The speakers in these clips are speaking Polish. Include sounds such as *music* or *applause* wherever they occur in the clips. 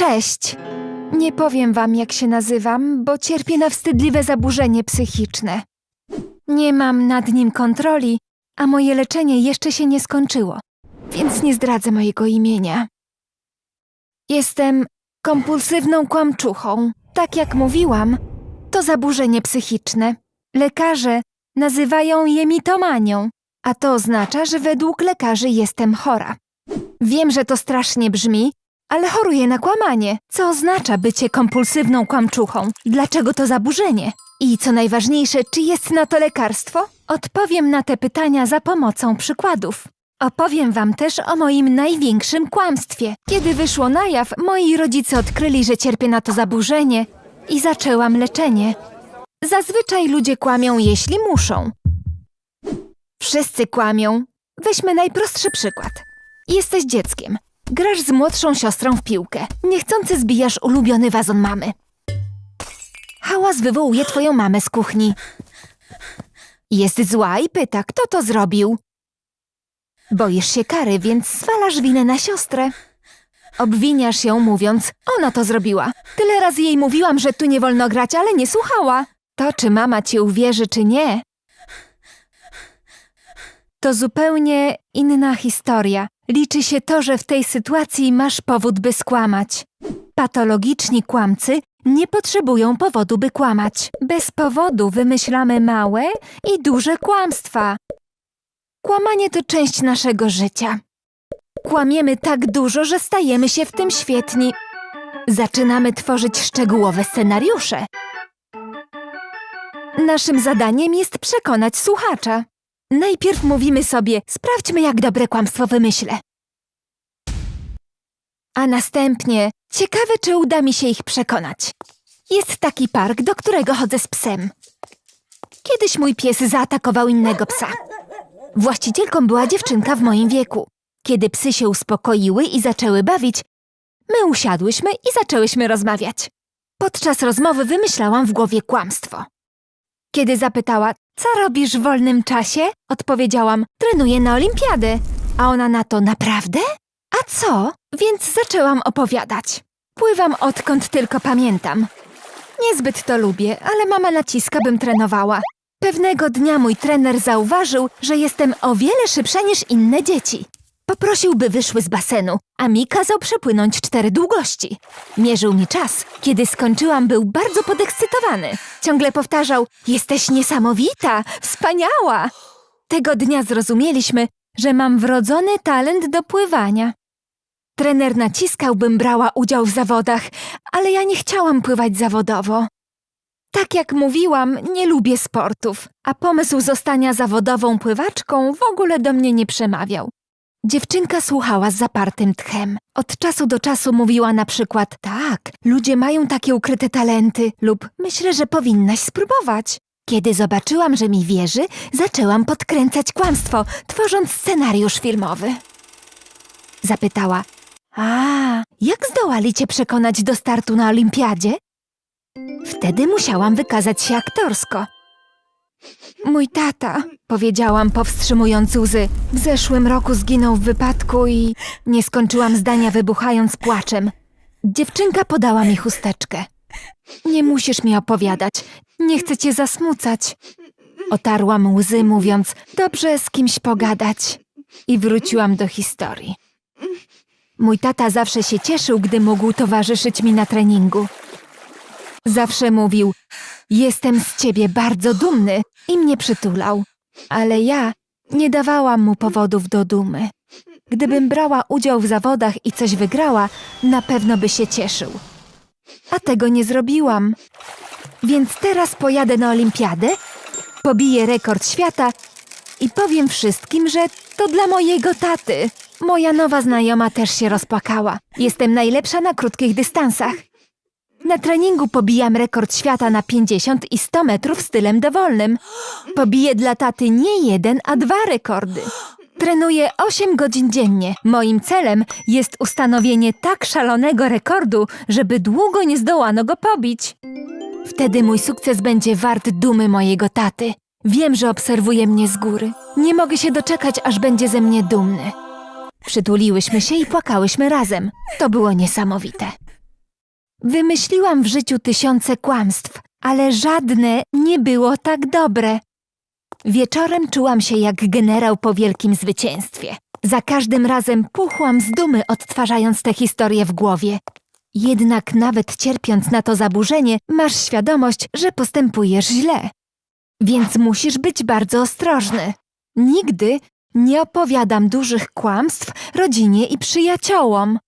Cześć! Nie powiem wam, jak się nazywam, bo cierpię na wstydliwe zaburzenie psychiczne. Nie mam nad nim kontroli, a moje leczenie jeszcze się nie skończyło, więc nie zdradzę mojego imienia. Jestem kompulsywną kłamczuchą. Tak jak mówiłam, to zaburzenie psychiczne. Lekarze nazywają je mitomanią, a to oznacza, że według lekarzy jestem chora. Wiem, że to strasznie brzmi, ale choruję na kłamanie, co oznacza bycie kompulsywną kłamczuchą. Dlaczego to zaburzenie? I co najważniejsze, czy jest na to lekarstwo? Odpowiem na te pytania za pomocą przykładów. Opowiem wam też o moim największym kłamstwie. Kiedy wyszło na jaw, moi rodzice odkryli, że cierpię na to zaburzenie i zaczęłam leczenie. Zazwyczaj ludzie kłamią, jeśli muszą. Wszyscy kłamią. Weźmy najprostszy przykład. Jesteś dzieckiem. Grasz z młodszą siostrą w piłkę. Niechcący zbijasz ulubiony wazon mamy. Hałas wywołuje twoją mamę z kuchni. Jest zła i pyta, kto to zrobił. Boisz się kary, więc zwalasz winę na siostrę. Obwiniasz ją, mówiąc, ona to zrobiła. Tyle razy jej mówiłam, że tu nie wolno grać, ale nie słuchała. To, czy mama ci uwierzy, czy nie, to zupełnie inna historia. Liczy się to, że w tej sytuacji masz powód, by skłamać. Patologiczni kłamcy nie potrzebują powodu, by kłamać. Bez powodu wymyślamy małe i duże kłamstwa. Kłamanie to część naszego życia. Kłamiemy tak dużo, że stajemy się w tym świetni. Zaczynamy tworzyć szczegółowe scenariusze. Naszym zadaniem jest przekonać słuchacza. Najpierw mówimy sobie, sprawdźmy, jak dobre kłamstwo wymyślę. A następnie, ciekawe, czy uda mi się ich przekonać. Jest taki park, do którego chodzę z psem. Kiedyś mój pies zaatakował innego psa. Właścicielką była dziewczynka w moim wieku. Kiedy psy się uspokoiły i zaczęły bawić, my usiadłyśmy i zaczęłyśmy rozmawiać. Podczas rozmowy wymyślałam w głowie kłamstwo. Kiedy zapytała, co robisz w wolnym czasie? Odpowiedziałam, trenuję na olimpiadę. A ona na to, naprawdę? A co? Więc zaczęłam opowiadać. Pływam odkąd tylko pamiętam. Niezbyt to lubię, ale mama naciska, bym trenowała. Pewnego dnia mój trener zauważył, że jestem o wiele szybsza niż inne dzieci. Poprosił, by wyszły z basenu, a mi kazał przepłynąć cztery długości. Mierzył mi czas. Kiedy skończyłam, był bardzo podekscytowany. Ciągle powtarzał: Jesteś niesamowita, wspaniała. Tego dnia zrozumieliśmy, że mam wrodzony talent do pływania. Trener naciskał, bym brała udział w zawodach, ale ja nie chciałam pływać zawodowo. Tak jak mówiłam, nie lubię sportów, a pomysł zostania zawodową pływaczką w ogóle do mnie nie przemawiał. Dziewczynka słuchała z zapartym tchem. Od czasu do czasu mówiła na przykład tak, ludzie mają takie ukryte talenty lub myślę, że powinnaś spróbować. Kiedy zobaczyłam, że mi wierzy, zaczęłam podkręcać kłamstwo, tworząc scenariusz filmowy. Zapytała, a jak zdołali cię przekonać do startu na olimpiadzie? Wtedy musiałam wykazać się aktorsko. Mój tata, powiedziałam powstrzymując łzy, w zeszłym roku zginął w wypadku i nie skończyłam zdania wybuchając płaczem. Dziewczynka podała mi chusteczkę. Nie musisz mi opowiadać, nie chcę cię zasmucać. Otarłam łzy mówiąc, dobrze z kimś pogadać. I wróciłam do historii. Mój tata zawsze się cieszył, gdy mógł towarzyszyć mi na treningu. Zawsze mówił: Jestem z ciebie bardzo dumny i mnie przytulał. Ale ja nie dawałam mu powodów do dumy. Gdybym brała udział w zawodach i coś wygrała, na pewno by się cieszył. A tego nie zrobiłam. Więc teraz pojadę na olimpiadę, pobiję rekord świata i powiem wszystkim, że to dla mojego taty. Moja nowa znajoma też się rozpłakała. Jestem najlepsza na krótkich dystansach. Na treningu pobijam rekord świata na 50 i 100 metrów stylem dowolnym. Pobiję dla taty nie jeden, a dwa rekordy. Trenuję 8 godzin dziennie. Moim celem jest ustanowienie tak szalonego rekordu, żeby długo nie zdołano go pobić. Wtedy mój sukces będzie wart dumy mojego taty. Wiem, że obserwuje mnie z góry. Nie mogę się doczekać, aż będzie ze mnie dumny. Przytuliłyśmy się i płakałyśmy razem. To było niesamowite. Wymyśliłam w życiu tysiące kłamstw, ale żadne nie było tak dobre. Wieczorem czułam się jak generał po wielkim zwycięstwie. Za każdym razem puchłam z dumy, odtwarzając tę historię w głowie. Jednak nawet cierpiąc na to zaburzenie, masz świadomość, że postępujesz źle. Więc musisz być bardzo ostrożny. Nigdy nie opowiadam dużych kłamstw rodzinie i przyjaciołom.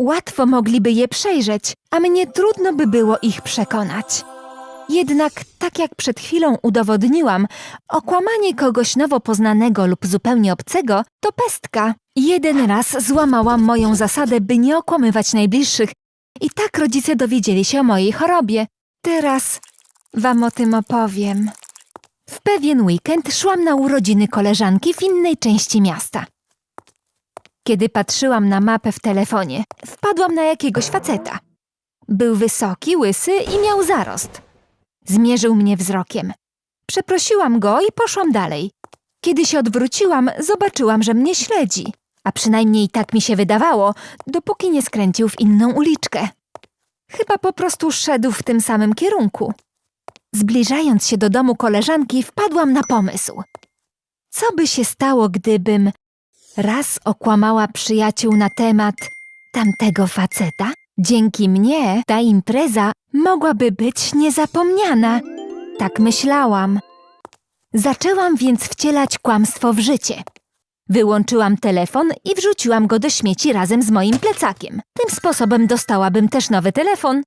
Łatwo mogliby je przejrzeć, a mnie trudno by było ich przekonać. Jednak, tak jak przed chwilą udowodniłam, okłamanie kogoś nowo poznanego lub zupełnie obcego to pestka. Jeden raz złamałam moją zasadę, by nie okłamywać najbliższych i tak rodzice dowiedzieli się o mojej chorobie. Teraz wam o tym opowiem. W pewien weekend szłam na urodziny koleżanki w innej części miasta. Kiedy patrzyłam na mapę w telefonie, wpadłam na jakiegoś faceta. Był wysoki, łysy i miał zarost. Zmierzył mnie wzrokiem. Przeprosiłam go i poszłam dalej. Kiedy się odwróciłam, zobaczyłam, że mnie śledzi. A przynajmniej tak mi się wydawało, dopóki nie skręcił w inną uliczkę. Chyba po prostu szedł w tym samym kierunku. Zbliżając się do domu koleżanki, wpadłam na pomysł. Co by się stało, gdybym raz okłamała przyjaciół na temat tamtego faceta? Dzięki mnie ta impreza mogłaby być niezapomniana. Tak myślałam. Zaczęłam więc wcielać kłamstwo w życie. Wyłączyłam telefon i wrzuciłam go do śmieci razem z moim plecakiem. Tym sposobem dostałabym też nowy telefon.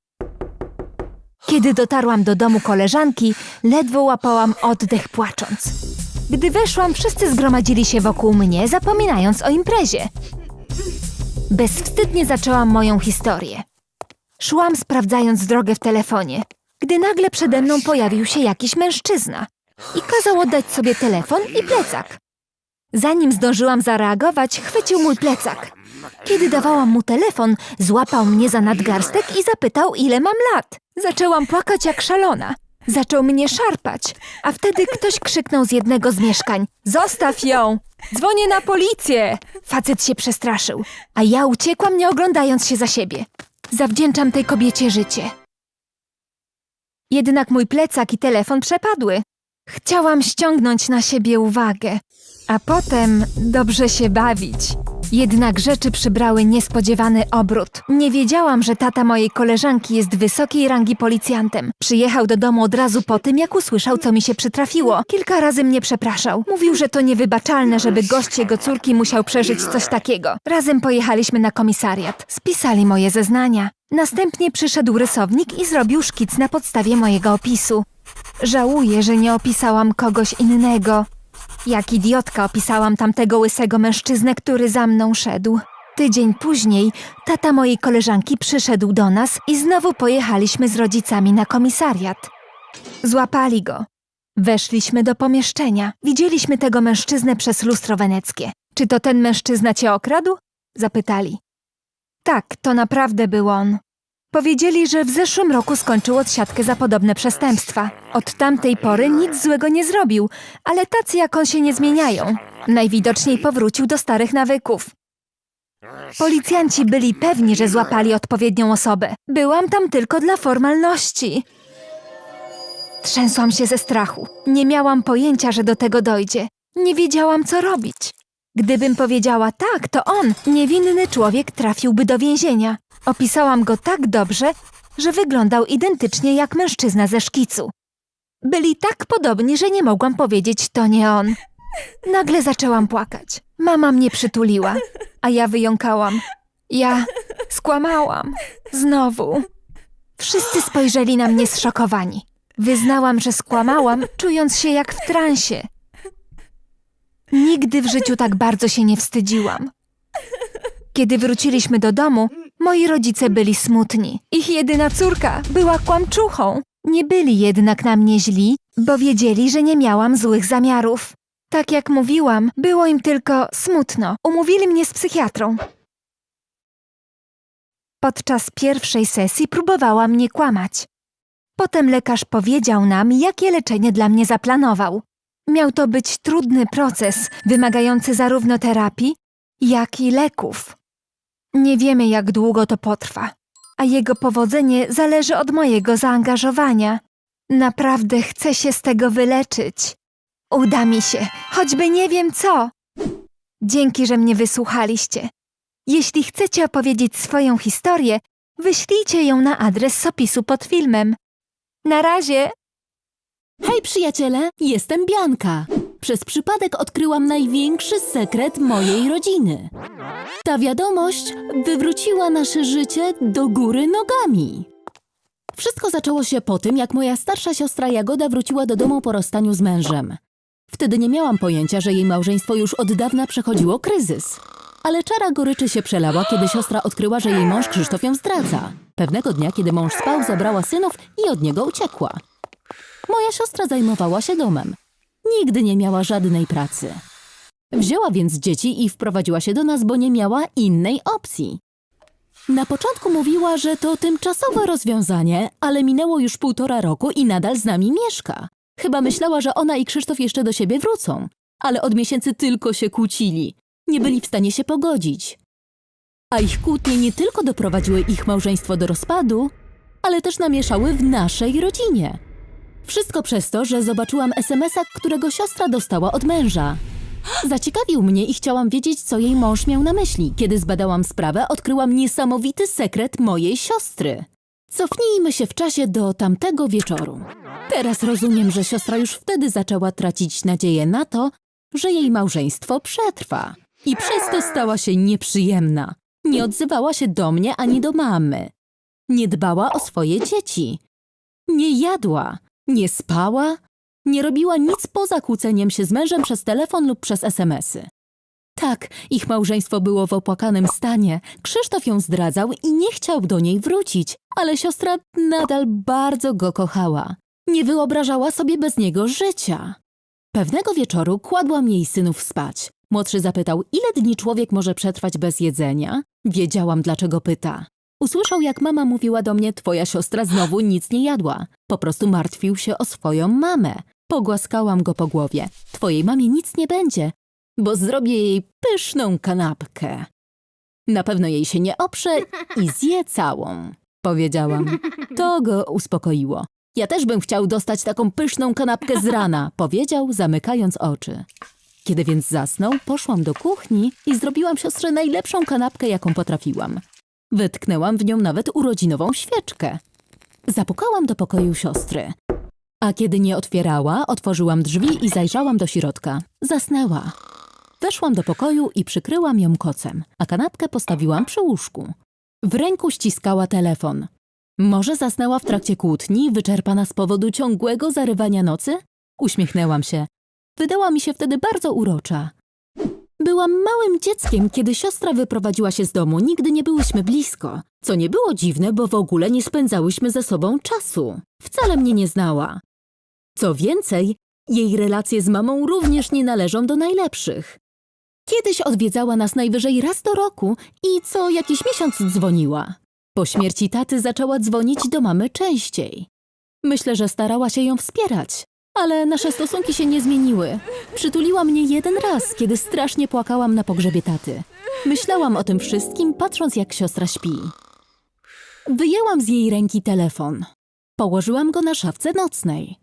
Kiedy dotarłam do domu koleżanki, ledwo łapałam oddech płacząc. Gdy weszłam, wszyscy zgromadzili się wokół mnie, zapominając o imprezie. Bezwstydnie zaczęłam moją historię. Szłam sprawdzając drogę w telefonie, gdy nagle przede mną pojawił się jakiś mężczyzna i kazał oddać sobie telefon i plecak. Zanim zdążyłam zareagować, chwycił mój plecak. Kiedy dawałam mu telefon, złapał mnie za nadgarstek i zapytał, ile mam lat. Zaczęłam płakać jak szalona. Zaczął mnie szarpać, a wtedy ktoś krzyknął z jednego z mieszkań: Zostaw ją! Dzwonię na policję! Facet się przestraszył, a ja uciekłam, nie oglądając się za siebie. Zawdzięczam tej kobiecie życie. Jednak mój plecak i telefon przepadły. Chciałam ściągnąć na siebie uwagę, a potem dobrze się bawić. Jednak rzeczy przybrały niespodziewany obrót. Nie wiedziałam, że tata mojej koleżanki jest wysokiej rangi policjantem. Przyjechał do domu od razu po tym, jak usłyszał, co mi się przytrafiło. Kilka razy mnie przepraszał. Mówił, że to niewybaczalne, żeby gość jego córki musiał przeżyć coś takiego. Razem pojechaliśmy na komisariat. Spisali moje zeznania. Następnie przyszedł rysownik i zrobił szkic na podstawie mojego opisu. Żałuję, że nie opisałam kogoś innego. Jak idiotka opisałam tamtego łysego mężczyznę, który za mną szedł. Tydzień później tata mojej koleżanki przyszedł do nas i znowu pojechaliśmy z rodzicami na komisariat. Złapali go. Weszliśmy do pomieszczenia. Widzieliśmy tego mężczyznę przez lustro weneckie. Czy to ten mężczyzna cię okradł? Zapytali. Tak, to naprawdę był on. Powiedzieli, że w zeszłym roku skończył odsiadkę za podobne przestępstwa. Od tamtej pory nic złego nie zrobił, ale tacy jak on się nie zmieniają. Najwidoczniej powrócił do starych nawyków. Policjanci byli pewni, że złapali odpowiednią osobę. Byłam tam tylko dla formalności. Trzęsłam się ze strachu. Nie miałam pojęcia, że do tego dojdzie. Nie wiedziałam, co robić. Gdybym powiedziała tak, to on, niewinny człowiek, trafiłby do więzienia. Opisałam go tak dobrze, że wyglądał identycznie jak mężczyzna ze szkicu. Byli tak podobni, że nie mogłam powiedzieć to nie on. Nagle zaczęłam płakać. Mama mnie przytuliła, a ja wyjąkałam. Ja skłamałam. Znowu. Wszyscy spojrzeli na mnie zszokowani. Wyznałam, że skłamałam, czując się jak w transie. Nigdy w życiu tak bardzo się nie wstydziłam. Kiedy wróciliśmy do domu, moi rodzice byli smutni. Ich jedyna córka była kłamczuchą. Nie byli jednak na mnie źli, bo wiedzieli, że nie miałam złych zamiarów. Tak jak mówiłam, było im tylko smutno. Umówili mnie z psychiatrą. Podczas pierwszej sesji próbowała mnie kłamać. Potem lekarz powiedział nam, jakie leczenie dla mnie zaplanował. Miał to być trudny proces, wymagający zarówno terapii, jak i leków. Nie wiemy, jak długo to potrwa, a jego powodzenie zależy od mojego zaangażowania. Naprawdę chcę się z tego wyleczyć. Uda mi się, choćby nie wiem co. Dzięki, że mnie wysłuchaliście. Jeśli chcecie opowiedzieć swoją historię, wyślijcie ją na adres opisu pod filmem. Na razie! Hej przyjaciele, jestem Bianka. Przez przypadek odkryłam największy sekret mojej rodziny. Ta wiadomość wywróciła nasze życie do góry nogami. Wszystko zaczęło się po tym, jak moja starsza siostra Jagoda wróciła do domu po rozstaniu z mężem. Wtedy nie miałam pojęcia, że jej małżeństwo już od dawna przechodziło kryzys. Ale czara goryczy się przelała, kiedy siostra odkryła, że jej mąż Krzysztof ją zdradza. Pewnego dnia, kiedy mąż spał, zabrała synów i od niego uciekła. Moja siostra zajmowała się domem. Nigdy nie miała żadnej pracy. Wzięła więc dzieci i wprowadziła się do nas, bo nie miała innej opcji. Na początku mówiła, że to tymczasowe rozwiązanie, ale minęło już półtora roku i nadal z nami mieszka. Chyba myślała, że ona i Krzysztof jeszcze do siebie wrócą, ale od miesięcy tylko się kłócili. Nie byli w stanie się pogodzić. A ich kłótnie nie tylko doprowadziły ich małżeństwo do rozpadu, ale też namieszały w naszej rodzinie. Wszystko przez to, że zobaczyłam SMS-a, którego siostra dostała od męża. Zaciekawił mnie i chciałam wiedzieć, co jej mąż miał na myśli. Kiedy zbadałam sprawę, odkryłam niesamowity sekret mojej siostry. Cofnijmy się w czasie do tamtego wieczoru. Teraz rozumiem, że siostra już wtedy zaczęła tracić nadzieję na to, że jej małżeństwo przetrwa. I przez to stała się nieprzyjemna. Nie odzywała się do mnie ani do mamy. Nie dbała o swoje dzieci. Nie jadła, nie spała, nie robiła nic poza kłóceniem się z mężem przez telefon lub przez SMS-y. Tak, ich małżeństwo było w opłakanym stanie. Krzysztof ją zdradzał i nie chciał do niej wrócić, ale siostra nadal bardzo go kochała. Nie wyobrażała sobie bez niego życia. Pewnego wieczoru kładłam jej synów spać. Młodszy zapytał, ile dni człowiek może przetrwać bez jedzenia? Wiedziałam, dlaczego pyta. Usłyszał, jak mama mówiła do mnie, twoja siostra znowu nic nie jadła. Po prostu martwił się o swoją mamę. Pogłaskałam go po głowie. Twojej mamie nic nie będzie, bo zrobię jej pyszną kanapkę. Na pewno jej się nie oprze i zje całą, powiedziałam. To go uspokoiło. Ja też bym chciał dostać taką pyszną kanapkę z rana, powiedział, zamykając oczy. Kiedy więc zasnął, poszłam do kuchni i zrobiłam siostrze najlepszą kanapkę, jaką potrafiłam. Wytknęłam w nią nawet urodzinową świeczkę. Zapukałam do pokoju siostry. A kiedy nie otwierała, otworzyłam drzwi i zajrzałam do środka. Zasnęła. Weszłam do pokoju i przykryłam ją kocem, a kanapkę postawiłam przy łóżku. W ręku ściskała telefon. Może zasnęła w trakcie kłótni, wyczerpana z powodu ciągłego zarywania nocy? Uśmiechnęłam się. Wydała mi się wtedy bardzo urocza. Byłam małym dzieckiem, kiedy siostra wyprowadziła się z domu. Nigdy nie byłyśmy blisko. Co nie było dziwne, bo w ogóle nie spędzałyśmy ze sobą czasu. Wcale mnie nie znała. Co więcej, jej relacje z mamą również nie należą do najlepszych. Kiedyś odwiedzała nas najwyżej raz do roku i co jakiś miesiąc dzwoniła. Po śmierci taty zaczęła dzwonić do mamy częściej. Myślę, że starała się ją wspierać, ale nasze stosunki się nie zmieniły. Przytuliła mnie jeden raz, kiedy strasznie płakałam na pogrzebie taty. Myślałam o tym wszystkim, patrząc jak siostra śpi. Wyjęłam z jej ręki telefon. Położyłam go na szafce nocnej.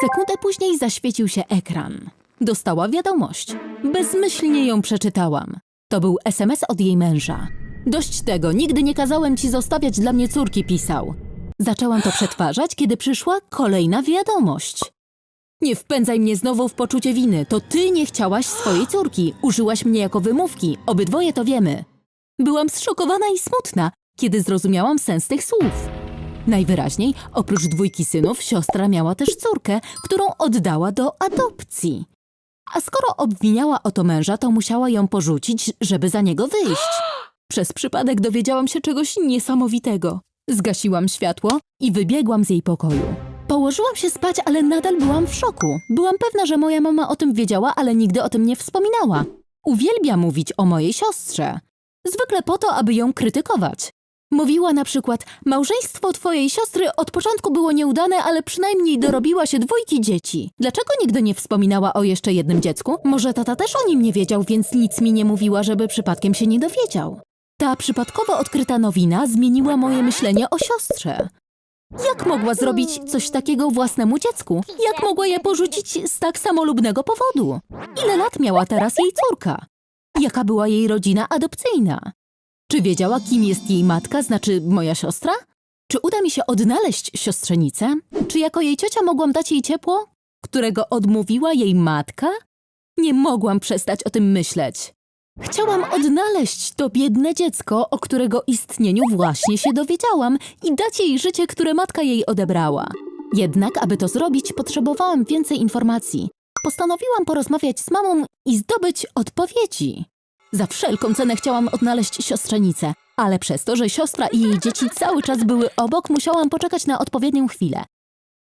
Sekundę później zaświecił się ekran. Dostała wiadomość. Bezmyślnie ją przeczytałam. To był SMS od jej męża. Dość tego, nigdy nie kazałem ci zostawiać dla mnie córki, pisał. Zaczęłam to przetwarzać, kiedy przyszła kolejna wiadomość. Nie wpędzaj mnie znowu w poczucie winy. To ty nie chciałaś swojej córki. Użyłaś mnie jako wymówki. Obydwoje to wiemy. Byłam zszokowana i smutna, kiedy zrozumiałam sens tych słów. Najwyraźniej, oprócz dwójki synów, siostra miała też córkę, którą oddała do adopcji. A skoro obwiniała o to męża, to musiała ją porzucić, żeby za niego wyjść. *gasps* Przez przypadek dowiedziałam się czegoś niesamowitego. Zgasiłam światło i wybiegłam z jej pokoju. Położyłam się spać, ale nadal byłam w szoku. Byłam pewna, że moja mama o tym wiedziała, ale nigdy o tym nie wspominała. Uwielbia mówić o mojej siostrze. Zwykle po to, aby ją krytykować. Mówiła na przykład: Małżeństwo twojej siostry od początku było nieudane, ale przynajmniej dorobiła się dwójki dzieci. Dlaczego nigdy nie wspominała o jeszcze jednym dziecku? Może tata też o nim nie wiedział, więc nic mi nie mówiła, żeby przypadkiem się nie dowiedział. Ta przypadkowo odkryta nowina zmieniła moje myślenie o siostrze. Jak mogła zrobić coś takiego własnemu dziecku? Jak mogła je porzucić z tak samolubnego powodu? Ile lat miała teraz jej córka? Jaka była jej rodzina adopcyjna? Czy wiedziała, kim jest jej matka, znaczy moja siostra? Czy uda mi się odnaleźć siostrzenicę? Czy jako jej ciocia mogłam dać jej ciepło, którego odmówiła jej matka? Nie mogłam przestać o tym myśleć. Chciałam odnaleźć to biedne dziecko, o którego istnieniu właśnie się dowiedziałam i dać jej życie, które matka jej odebrała. Jednak, aby to zrobić, potrzebowałam więcej informacji. Postanowiłam porozmawiać z mamą i zdobyć odpowiedzi. Za wszelką cenę chciałam odnaleźć siostrzenicę, ale przez to, że siostra i jej dzieci cały czas były obok, musiałam poczekać na odpowiednią chwilę.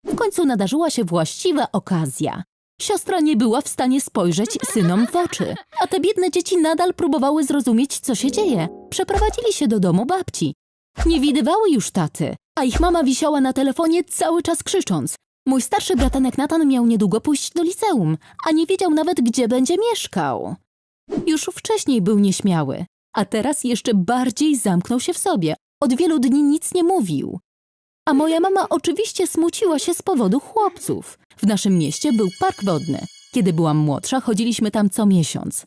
W końcu nadarzyła się właściwa okazja. Siostra nie była w stanie spojrzeć synom w oczy, a te biedne dzieci nadal próbowały zrozumieć, co się dzieje. Przeprowadzili się do domu babci. Nie widywały już taty, a ich mama wisiała na telefonie cały czas krzycząc. Mój starszy bratanek Natan miał niedługo pójść do liceum, a nie wiedział nawet, gdzie będzie mieszkał. Już wcześniej był nieśmiały, a teraz jeszcze bardziej zamknął się w sobie. Od wielu dni nic nie mówił. A moja mama oczywiście smuciła się z powodu chłopców. W naszym mieście był park wodny. Kiedy byłam młodsza, chodziliśmy tam co miesiąc.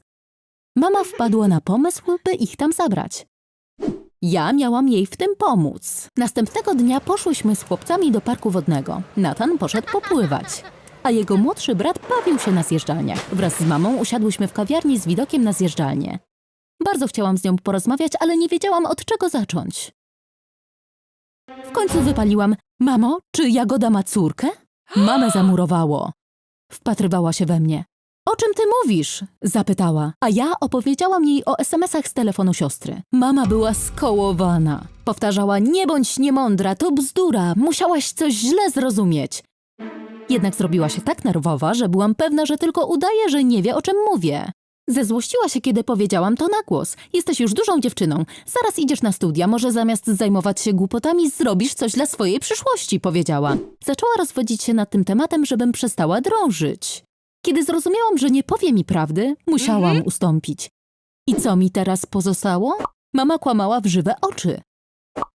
Mama wpadła na pomysł, by ich tam zabrać. Ja miałam jej w tym pomóc. Następnego dnia poszłyśmy z chłopcami do parku wodnego. Natan poszedł popływać, a jego młodszy brat bawił się na zjeżdżalniach. Wraz z mamą usiadłyśmy w kawiarni z widokiem na zjeżdżalnię. Bardzo chciałam z nią porozmawiać, ale nie wiedziałam od czego zacząć. W końcu wypaliłam: Mamo, czy Jagoda ma córkę? Mamę zamurowało. Wpatrywała się we mnie. O czym ty mówisz? zapytała, a ja opowiedziałam jej o SMS-ach z telefonu siostry. Mama była skołowana. Powtarzała: Nie bądź niemądra, to bzdura, musiałaś coś źle zrozumieć. Jednak zrobiła się tak nerwowa, że byłam pewna, że tylko udaje, że nie wie o czym mówię. Zezłościła się, kiedy powiedziałam to na głos. Jesteś już dużą dziewczyną. Zaraz idziesz na studia, może zamiast zajmować się głupotami, zrobisz coś dla swojej przyszłości, powiedziała. Zaczęła rozwodzić się nad tym tematem, żebym przestała drążyć. Kiedy zrozumiałam, że nie powie mi prawdy, musiałam ustąpić. I co mi teraz pozostało? Mama kłamała w żywe oczy.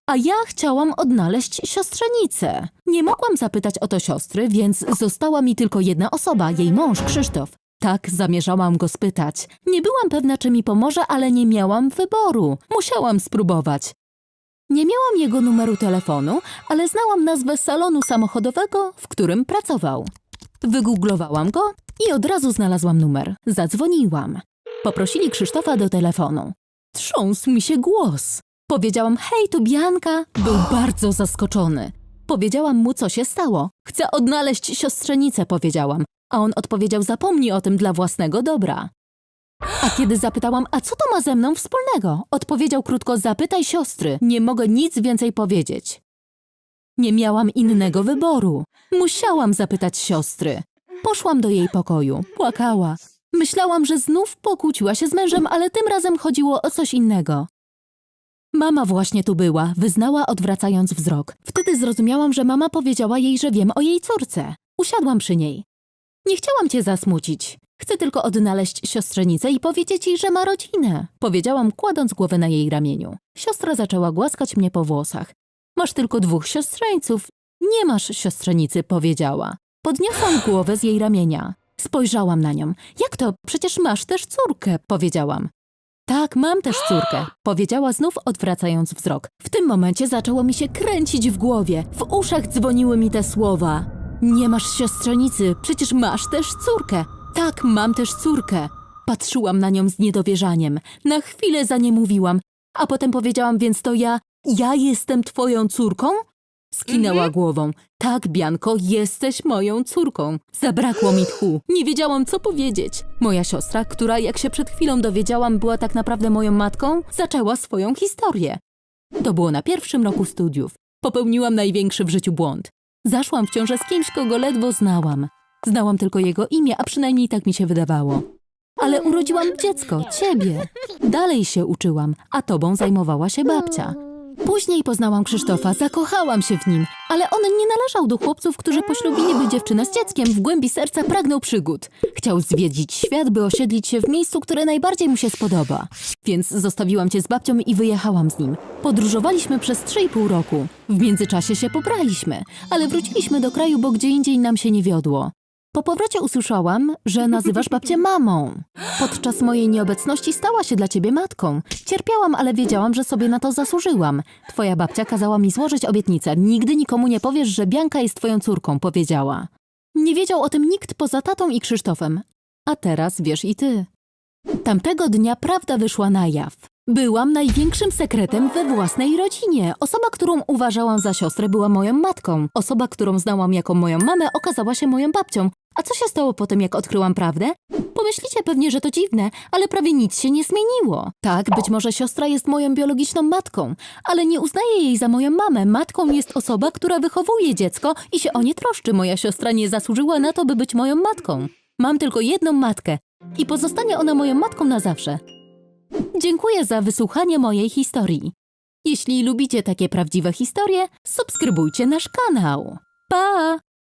A ja chciałam odnaleźć siostrzenicę. Nie mogłam zapytać o to siostry, więc została mi tylko jedna osoba, jej mąż Krzysztof. Tak, zamierzałam go spytać. Nie byłam pewna, czy mi pomoże, ale nie miałam wyboru. Musiałam spróbować. Nie miałam jego numeru telefonu, ale znałam nazwę salonu samochodowego, w którym pracował. Wygooglowałam go i od razu znalazłam numer. Zadzwoniłam. Poprosili Krzysztofa do telefonu. Trząsł mi się głos. Powiedziałam, hej, tu Bianka. Był *gasps* bardzo zaskoczony. Powiedziałam mu, co się stało. Chcę odnaleźć siostrzenicę, powiedziałam. A on odpowiedział, zapomnij o tym dla własnego dobra. A kiedy zapytałam, a co to ma ze mną wspólnego? Odpowiedział krótko, zapytaj siostry. Nie mogę nic więcej powiedzieć. Nie miałam innego wyboru. Musiałam zapytać siostry. Poszłam do jej pokoju. Płakała. Myślałam, że znów pokłóciła się z mężem, ale tym razem chodziło o coś innego. Mama właśnie tu była, wyznała odwracając wzrok. Wtedy zrozumiałam, że mama powiedziała jej, że wiem o jej córce. Usiadłam przy niej. Nie chciałam cię zasmucić. Chcę tylko odnaleźć siostrzenicę i powiedzieć jej, że ma rodzinę. Powiedziałam, kładąc głowę na jej ramieniu. Siostra zaczęła głaskać mnie po włosach. Masz tylko dwóch siostrzeńców. Nie masz siostrzenicy, powiedziała. Podniosłam głowę z jej ramienia. Spojrzałam na nią. Jak to? Przecież masz też córkę, powiedziałam. Tak, mam też córkę, powiedziała znów odwracając wzrok. W tym momencie zaczęło mi się kręcić w głowie. W uszach dzwoniły mi te słowa. Nie masz siostrzenicy, przecież masz też córkę. Tak, mam też córkę. Patrzyłam na nią z niedowierzaniem. Na chwilę za nie mówiłam, a potem powiedziałam, więc to ja, ja jestem twoją córką? Skinęła głową. Tak, Bianko, jesteś moją córką. Zabrakło mi tchu. Nie wiedziałam, co powiedzieć. Moja siostra, która, jak się przed chwilą dowiedziałam, była tak naprawdę moją matką, zaczęła swoją historię. To było na pierwszym roku studiów. Popełniłam największy w życiu błąd. Zaszłam w ciążę z kimś, kogo ledwo znałam. Znałam tylko jego imię, a przynajmniej tak mi się wydawało. Ale urodziłam dziecko, ciebie. Dalej się uczyłam, a tobą zajmowała się babcia. Później poznałam Krzysztofa, zakochałam się w nim, ale on nie należał do chłopców, którzy poślubiliby dziewczynę z dzieckiem. W głębi serca pragnął przygód. Chciał zwiedzić świat, by osiedlić się w miejscu, które najbardziej mu się spodoba. Więc zostawiłam cię z babcią i wyjechałam z nim. Podróżowaliśmy przez 3,5 roku. W międzyczasie się pobraliśmy, ale wróciliśmy do kraju, bo gdzie indziej nam się nie wiodło. Po powrocie usłyszałam, że nazywasz babcię mamą. Podczas mojej nieobecności stała się dla ciebie matką. Cierpiałam, ale wiedziałam, że sobie na to zasłużyłam. Twoja babcia kazała mi złożyć obietnicę. Nigdy nikomu nie powiesz, że Bianka jest twoją córką, powiedziała. Nie wiedział o tym nikt poza tatą i Krzysztofem. A teraz wiesz i ty. Tamtego dnia prawda wyszła na jaw. Byłam największym sekretem we własnej rodzinie. Osoba, którą uważałam za siostrę, była moją matką. Osoba, którą znałam jako moją mamę, okazała się moją babcią. A co się stało po tym, jak odkryłam prawdę? Pomyślicie pewnie, że to dziwne, ale prawie nic się nie zmieniło. Tak, być może siostra jest moją biologiczną matką, ale nie uznaję jej za moją mamę. Matką jest osoba, która wychowuje dziecko i się o nie troszczy. Moja siostra nie zasłużyła na to, by być moją matką. Mam tylko jedną matkę i pozostanie ona moją matką na zawsze. Dziękuję za wysłuchanie mojej historii. Jeśli lubicie takie prawdziwe historie, subskrybujcie nasz kanał. Pa!